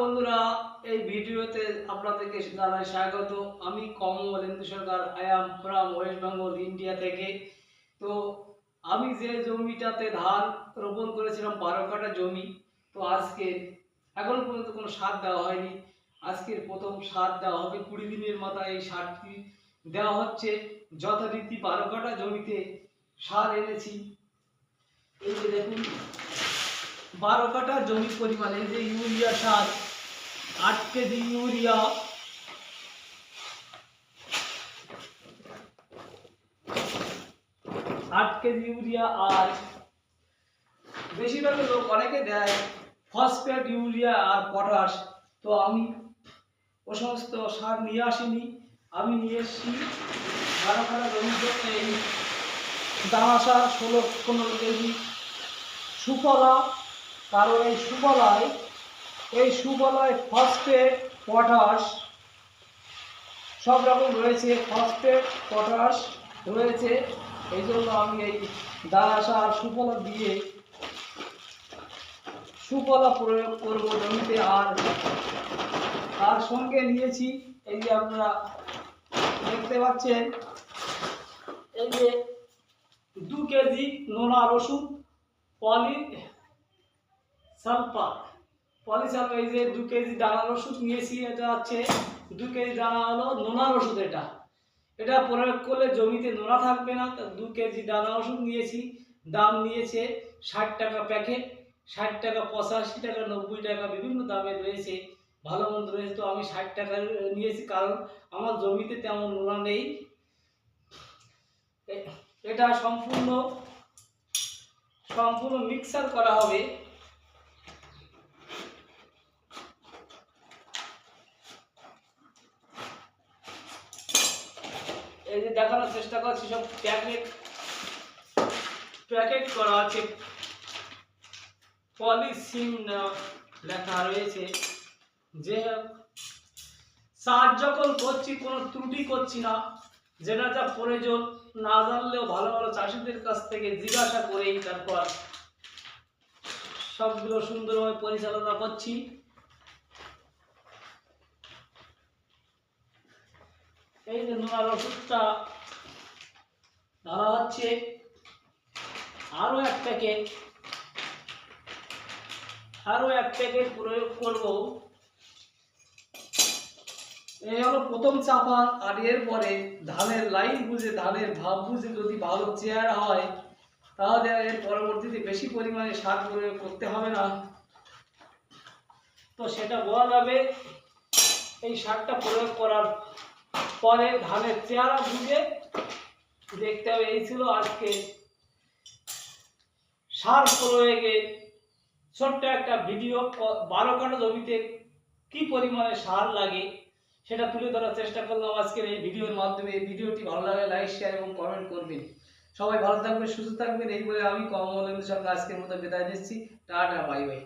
বন্ধুরা, এই ভিডিওতে আপনাদেরকে জানাই স্বাগত। আমি Kamal Indu Sarkar I am from West Bengal India থেকে। তো আমি যে জমিটাতে ধান রোপণ করেছিলাম, বারো কাটা জমি, তো আজকে এখন পর্যন্ত কোনো সার দেওয়া হয়নি। আজকের প্রথম সার দেওয়া হবে কুড়ি দিনের মাথায়। এই সারটি দেওয়া হচ্ছে যথারীতি বারো কাটা জমিতে সার এনেছি। এই যে দেখুন, বারো কাটা জমির পরিমাণে যে ইউরিয়া সার আট কেজি ইউরিয়া। আট কেজি ইউরিয়া আর বেশিরভাগ লোক অনেকে দেয় ফসফেট, ইউরিয়া আর পটাশ। তো আমি ও সমস্ত সার নিয়ে আসিনি। আমি নিয়ে এসেছি বারো কাটা জমির জন্য এই দানা সার ষোলো পনেরো কেজি সুফলা। কারণ এই সুফলায় এই সুফলায় ফসফেট পটাশ সব রকম রয়েছে ফসফেট পটাশ রয়েছে। এই জন্য আমি এই দানা সার সুফলা দিয়ে সুফলা প্রয়োগ করব জমিতে আর আর সঙ্গে নিয়েছি। এই যে আপনারা দেখতে পাচ্ছেন, এই যে দু কেজি নোনা রসুন, পলি সালফার। পলিসালফা এই যে দু কেজি দানার ওষুধ নিয়েছি, এটা হচ্ছে দু কেজি দানা হলো নোনার ওষুধ এটা। এটা প্রয়োগ করলে জমিতে নোনা থাকবে না দু কেজি দানা ওষুধ নিয়েছি, দাম নিয়েছে ষাট টাকা প্যাকেট, ষাট টাকা পঁচাশি টাকা, নব্বই টাকা, বিভিন্ন দামে রয়েছে, ভালো মন্দ রয়েছে, তো আমি ষাট টাকা নিয়েছি, কারণ আমার জমিতে তেমন নোনা নেই। এটা সম্পূর্ণ সম্পূর্ণ মিক্সার করা হবে। এই যে দেখানোর চেষ্টা করছি, সব প্যাকেট প্যাকেট করা আছে। পলিসিন লেখা রয়েছে। যে সার যখন করছি, কোনো ত্রুটি করছি না। যেটা যা প্রয়োজন, না জানলেও ভালো ভালো চাষিদের কাছ থেকে জিজ্ঞাসা করেই তারপর সবগুলো সুন্দরভাবে পরিচালনা করছি। এই যে নোনার ওষুধটা ধরা হচ্ছে আরও এক প্যাকেট আরও এক প্যাকেট প্রয়োগ করব। এই হলো প্রথম চাপা, আর এরপরে ধানের লাইন বুঝে, ধানের ভাব বুঝে যদি ভালো চেয়ার হয়, তাহলে এর পরবর্তীতে বেশি পরিমাণে সার প্রয়োগ করতে হবে না। তো সেটা বলা যাবে, এই সারটা প্রয়োগ করার পরে ধানের চেহারা বুঝে দেখতে হবে, এই ছিল আজকে সার প্রয়োগে ছোট্ট একটা ভিডিও বারো কাটা জমিতে কি পরিমাণে সার লাগে সেটা তুলে ধরার চেষ্টা করলাম আজকের এই ভিডিওর মাধ্যমে। এই ভিডিওটি ভালো লাগলে লাইক শেয়ার এবং কমেন্ট করবেন। সবাই ভালো থাকবেন, সুস্থ থাকবেন, এই বলে আমি কমলেন্দু সরকার আজকের মতো বিদায় দিচ্ছি টাটা বাই বাই